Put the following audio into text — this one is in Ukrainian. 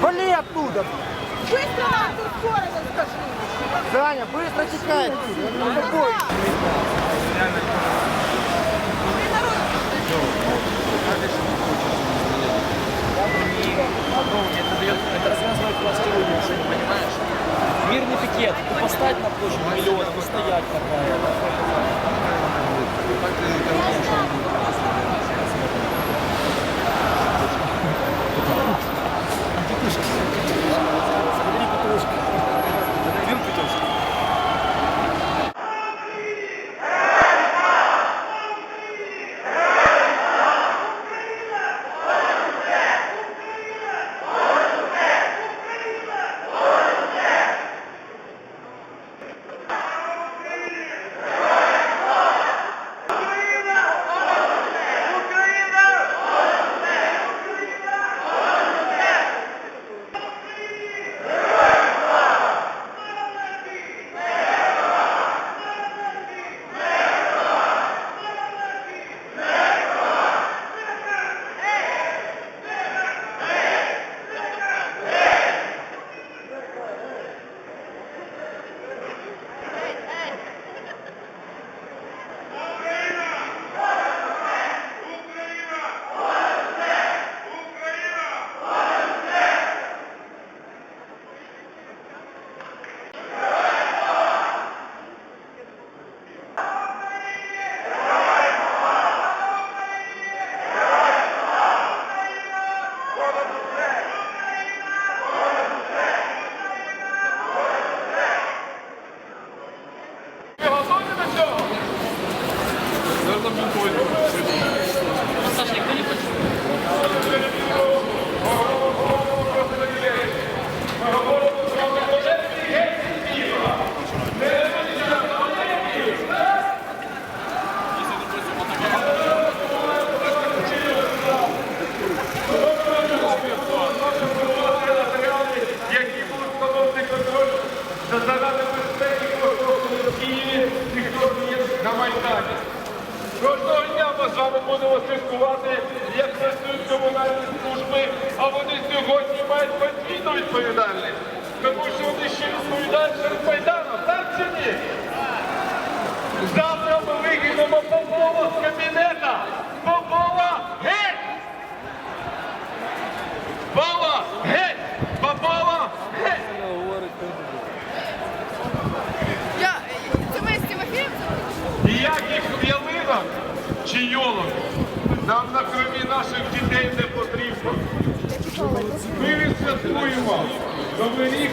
Вали оттуда! Быстро тут скорость скажи. Саня, быстро тікай! Успокой! Ну, на площадь миллионов и стоять такая. 民公園の Кожного дня ми з вами будемо слідкувати, як працюють комунальні служби, а вони сьогодні мають подвійну відповідальність, тому що вони ще відповідають перед чи нам на крові наших дітей не потрібно. Ми відсвяткуємо Новий рік